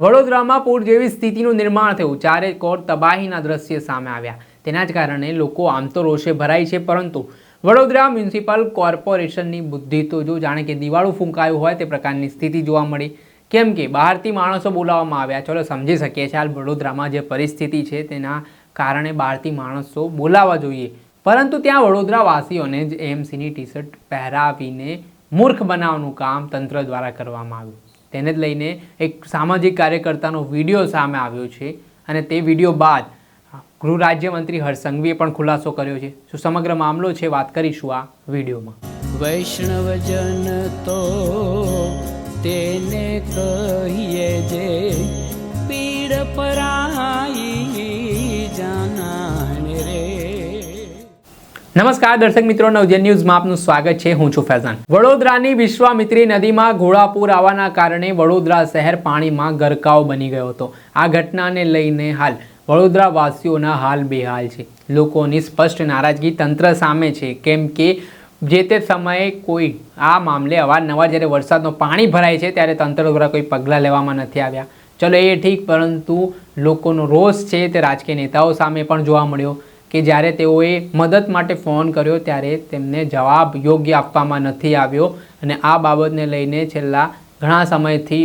વડોદરામાં પૂર જેવી સ્થિતિનું નિર્માણ થયું. ચારે કોર તબાહીના દ્રશ્ય સામે આવ્યા. તેના જ કારણે લોકો આમ તો રોષે ભરાય છે, પરંતુ વડોદરા મ્યુનિસિપલ કોર્પોરેશનની બુદ્ધિ તો જો જાણે કે દિવાળું ફૂંકાયું હોય તે પ્રકારની સ્થિતિ જોવા મળી. કેમ કે બહારથી માણસો બોલાવવામાં આવ્યા. ચલો સમજી શકીએ છીએ હાલ વડોદરામાં જે પરિસ્થિતિ છે તેના કારણે બહારથી માણસો બોલાવવા જોઈએ. પરંતુ ત્યાં વડોદરાવાસીઓને જ એએમસીની ટી શર્ટ પહેરાવીને મૂર્ખ બનાવવાનું કામ તંત્ર દ્વારા કરવામાં આવ્યું. તેને જ લઈને એક સામાજિક કાર્યકર્તાનો વીડિયો સામે આવ્યો છે અને તે વીડિયો બાદ ગૃહ રાજ્યમંત્રી હર્ષસંઘવીએ પણ ખુલાસો કર્યો છે. શું સમગ્ર મામલો છે વાત કરીશું આ વિડીયોમાં. વૈષ્ણવજન તો તેને કહીએ જે પીડ પરાઈ નમસ્કાર દર્શક મિત્રો, નવજન ન્યૂઝમાં આપનું સ્વાગત છે. હું છું ફૈઝાન. વડોદરાની વિશ્વામિત્રી નદીમાં ઘોડાપૂર આવવાના કારણે વડોદરા શહેર પાણીમાં ગરકાવ બની ગયો હતો. આ ઘટનાને લઈને હાલ વડોદરા વાસીઓના હાલ બેહાલ છે. લોકોની સ્પષ્ટ નારાજગી તંત્ર સામે છે. કેમ કે જે તે સમયે કોઈ આ મામલે અવારનવાર જ્યારે વરસાદનો પાણી ભરાય છે ત્યારે તંત્ર દ્વારા કોઈ પગલાં લેવામાં નથી આવ્યા. ચલો એ ઠીક, પરંતુ લોકોનો રોષ છે તે રાજકીય નેતાઓ સામે પણ જોવા મળ્યો. કે જ્યારે તેઓએ મદદ માટે ફોન કર્યો ત્યારે તેમને જવાબ યોગ્ય આપવામાં નથી આવ્યો અને આ બાબતને લઈને છેલ્લા ઘણા સમયથી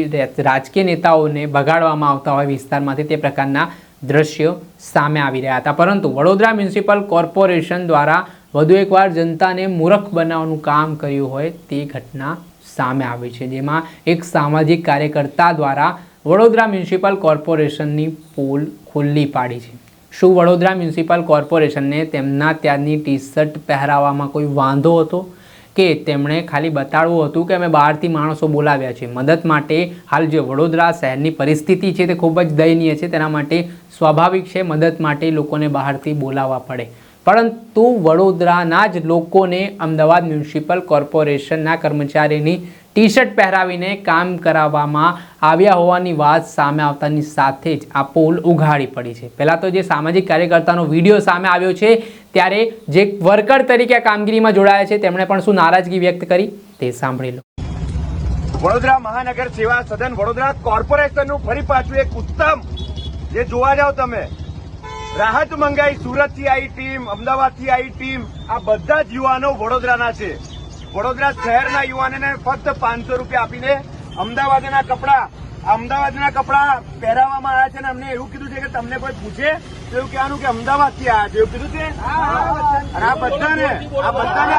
રાજકીય નેતાઓને ભગાડવામાં આવતા હોય વિસ્તારમાંથી તે પ્રકારના દ્રશ્યો સામે આવી રહ્યા હતા. પરંતુ વડોદરા મ્યુનિસિપલ કોર્પોરેશન દ્વારા વધુ એકવાર જનતાને મૂર્ખ બનાવવાનું કામ કર્યું હોય તે ઘટના સામે આવી છે, જેમાં એક સામાજિક કાર્યકર્તા દ્વારા વડોદરા મ્યુનિસિપલ કોર્પોરેશનની પોલ ખુલ્લી પાડી છે. શું વડોદરા મ્યુનિસિપલ કોર્પોરેશનને તેમના ત્યાંની ટી શર્ટ પહેરાવવામાં કોઈ વાંધો હતો? કે તેમણે ખાલી બતાડવું હતું કે અમે બહારથી માણસો બોલાવ્યા છે મદદ માટે હાલ જે વડોદરા શહેરની પરિસ્થિતિ છે તે ખૂબ જ દયનીય છે. તેના માટે સ્વાભાવિક છે, મદદ માટે લોકોને બહારથી બોલાવવા પડે. પરંતુ વડોદરાના જ લોકોને અમદાવાદ મ્યુનિસિપલ કોર્પોરેશનના કર્મચારીની ટી શર્ટ પહેરાવીને કામ કરાવવામાં આવ્યા હોવાની વાત સામે આવતાની સાથે જ આ પોલ ઉઘાડી પડી છે. પહેલાં તો જે સામાજિક કાર્યકર્તાનો વીડિયો સામે આવ્યો છે, ત્યારે જે વર્કર તરીકે આ કામગીરીમાં જોડાયા છે, તેમણે પણ શું નારાજગી વ્યક્ત કરી? તે સાંભળી લો. વડોદરા મહાનગર સેવા સદન વડોદરા કોર્પોરેશનનું ફરી પાછું એક ઉત્તમ, જે જોવા જાવ તમે, રાહત મંગાઈ સુરતથી આવી ટીમ અમદાવાદથી આવી ટીમ, આ બધા જ યુવાનો વડોદરાના છે. વડોદરા શહેરના યુવાનોને ફક્ત પાંચસો રૂપિયા આપીને અમદાવાદના કપડા અમદાવાદના કપડા પહેરાવવામાં આવ્યા છે અને અમને એવું કીધું છે કે તમને કોઈ પૂછે તો એવું કહેવાનું કે અમદાવાદથી આવ્યા છે. એવું કીધું છે? અને આ બધાને આ બધાને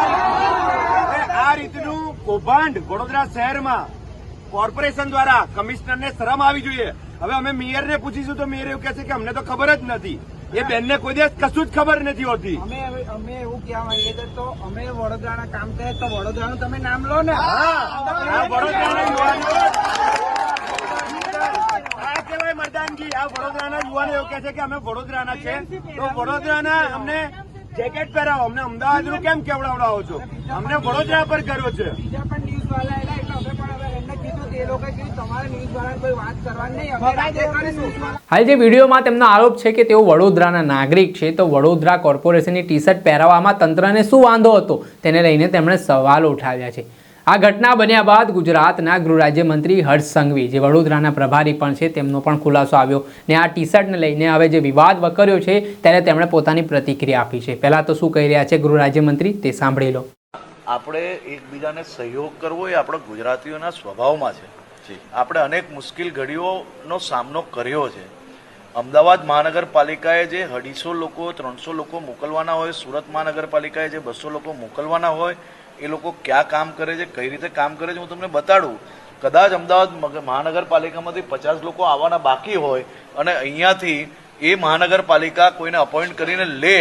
આ રીતનું- કૌભાંડ વડોદરા શહેરમાં કોર્પોરેશન દ્વારા કમિશનરને શરમ આવી જોઈએ. હવે અમે મેયરને પૂછીશું તો મેયર એવું કહે છે કે અમને તો ખબર જ નથી. એ બેનને કોઈ દિવસ કશું જ ખબર નથી હોતી. અમે અમે એવું કહેવા માંગીએ છીએ તો અમે વડોદરાના કામ કરે તો વડોદરાનું તમે નામ લો ને. કહેવાય મરદાનગી. આ વડોદરાના યુવાનો એવું કહે છે કે અમે વડોદરાના છે. તો વડોદરાના અમને જેકેટ પહેરાવો. અમને અમદાવાદનું કેમ કેવડાવડાવો છો? અમને વડોદરા પર કર્યો છે. બીજા પણ ન્યૂઝ વાળા એટલે હાલ જે વિડીયોમાં તેમનો આરોપ છે કે તેઓ વડોદરાના નાગરિક છે તો વડોદરા કોર્પોરેશનની ટી શર્ટ પહેરાવવામાં તંત્રને શું વાંધો હતો? તેને લઈને તેમણે સવાલો ઉઠાવ્યા છે. આ ઘટના બન્યા બાદ ગુજરાતના ગૃહ રાજ્યમંત્રી હર્ષ સંઘવી જે વડોદરાના પ્રભારી પણ છે તેમનો પણ ખુલાસો આવ્યો ને આ ટી શર્ટને લઈને હવે જે વિવાદ વકર્યો છે ત્યારે તેમણે પોતાની પ્રતિક્રિયા આપી છે. પહેલાં તો શું કહી રહ્યા છે ગૃહ રાજ્યમંત્રી તે સાંભળી લો. આપણે એકબીજાને સહયોગ કરવો એ આપણા ગુજરાતીઓના સ્વભાવમાં છે. આપણે અનેક મુશ્કેલ ઘડીઓનો સામનો કર્યો છે. અમદાવાદ મહાનગરપાલિકાએ જે અઢીસો લોકો ત્રણસો લોકો મોકલવાના હોય સુરત મહાનગરપાલિકાએ જે બસો લોકો મોકલવાના હોય એ લોકો ક્યાં કામ કરે છે કઈ રીતે કામ કરે છે હું તમને બતાડું. કદાચ અમદાવાદ મહાનગરપાલિકામાંથી પચાસ લોકો આવવાના બાકી હોય અને અહીંયાથી એ મહાનગરપાલિકા કોઈને અપોઇન્ટ કરીને લે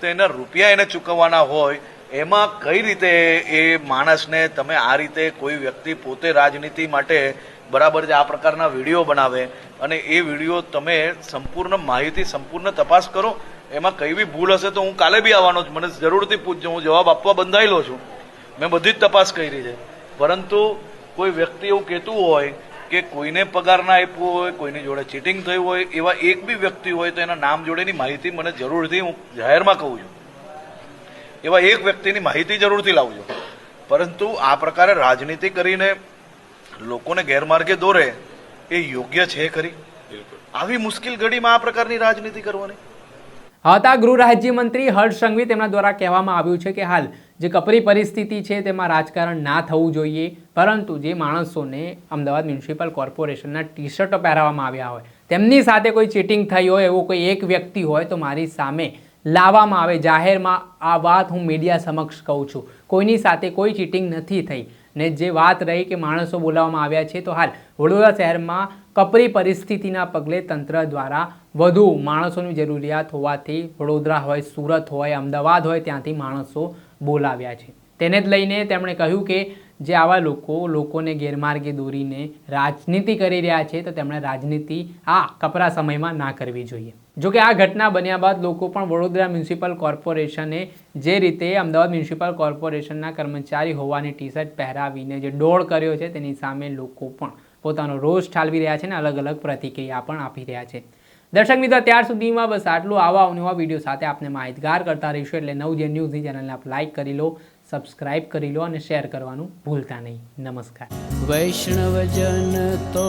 તો એના રૂપિયા એને ચૂકવવાના હોય એમાં કઈ રીતે એ માણસને તમે આ રીતે કોઈ વ્યક્તિ પોતે રાજનીતિ માટે બરાબર છે આ પ્રકારના વીડિયો બનાવે અને એ વીડિયો તમે સંપૂર્ણ માહિતી, સંપૂર્ણ તપાસ કરો, એમાં કઈ બી ભૂલ હશે તો હું કાલે બી આવવાનો છું. મને જરૂરથી પૂછજો, હું જવાબ આપવા બંધાયેલો છું. મેં બધી જ તપાસ કરી છે. પરંતુ કોઈ વ્યક્તિ એવું કહેતું હોય કે કોઈને પગાર ના આપ્યો હોય, કોઈની જોડે ચીટિંગ થયું હોય, એવા એક બી વ્યક્તિ હોય તો એના નામ જોડેની માહિતી મને જરૂરથી હું જાહેરમાં કહું છું. એવા એક વ્યક્તિની માહિતી જરૂરથી લાવજો. પરંતુ આ પ્રકારે રાજનીતિ કરીને લોકોને ગેરમાર્ગે દોરે એ યોગ્ય છે ખરી? આવી મુશ્કેલ ઘડીમાં આ પ્રકારની રાજનીતિ કરવાની? હતા ગૃહ રાજ્યમંત્રી હર્ષ સંઘવી તેમના દ્વારા કહેવામાં આવ્યું છે કે હાલ જે કપરી પરિસ્થિતિ છે તેમાં રાજકારણ ના થવું જોઈએ પરંતુ જે માણસોને અમદાવાદ મ્યુનિસિપલ કોર્પોરેશનના ટી શર્ટો પહેરાવવામાં આવ્યા હોય તેમની સાથે કોઈ ચીટિંગ થઈ હોય એવો કોઈ એક વ્યક્તિ હોય તો મારી સામે લાવવામાં આવે. જાહેરમાં આ વાત હું મીડિયા સમક્ષ કહું છું. કોઈની સાથે કોઈ ચીટિંગ નથી થઈ. ને જે વાત રહી કે માણસો બોલાવવામાં આવ્યા છે, તો હાલ વડોદરા શહેરમાં કપરી પરિસ્થિતિના પગલે તંત્ર દ્વારા વધુ માણસોની જરૂરિયાત હોવાથી વડોદરા હોય, સુરત હોય, અમદાવાદ હોય, ત્યાંથી માણસો બોલાવ્યા છે. તેને જ લઈને તેમણે કહ્યું કે જે આવા લોકો, લોકોને ગેરમાર્ગે દોરીને રાજનીતિ કરી રહ્યા છે, તો તેમણે રાજનીતિ આ કપરા સમયમાં ના કરવી જોઈએ. જો કે આ ઘટના બન્યા બાદ લોકો પણ વડોદરા મ્યુનિસિપલ કોર્પોરેશને જે રીતે અમદાવાદ મ્યુનિસિપલ કોર્પોરેશનના કર્મચારી હોવાની ટી શર્ટ પહેરાવીને જે ડોળ કર્યો છે, તેની સામે લોકો પણ પોતાનો રોષ ઠાલવી રહ્યા છે અને અલગ અલગ પ્રતિક્રિયા પણ આપી રહ્યા છે. દર્શક મિત્રો, ત્યાર સુધીમાં બસ આટલું. આવા નવા વીડિયો સાથે આપને માહિતગાર કરતા રહીશું એટલે નવજે ન્યૂઝની ચેનલને આપ લાઇક કરી લો, સબસ્ક્રાઇબ કરી લો અને શેર કરવાનું ભૂલતા નહીં. નમસ્કાર. વૈષ્ણવજન તો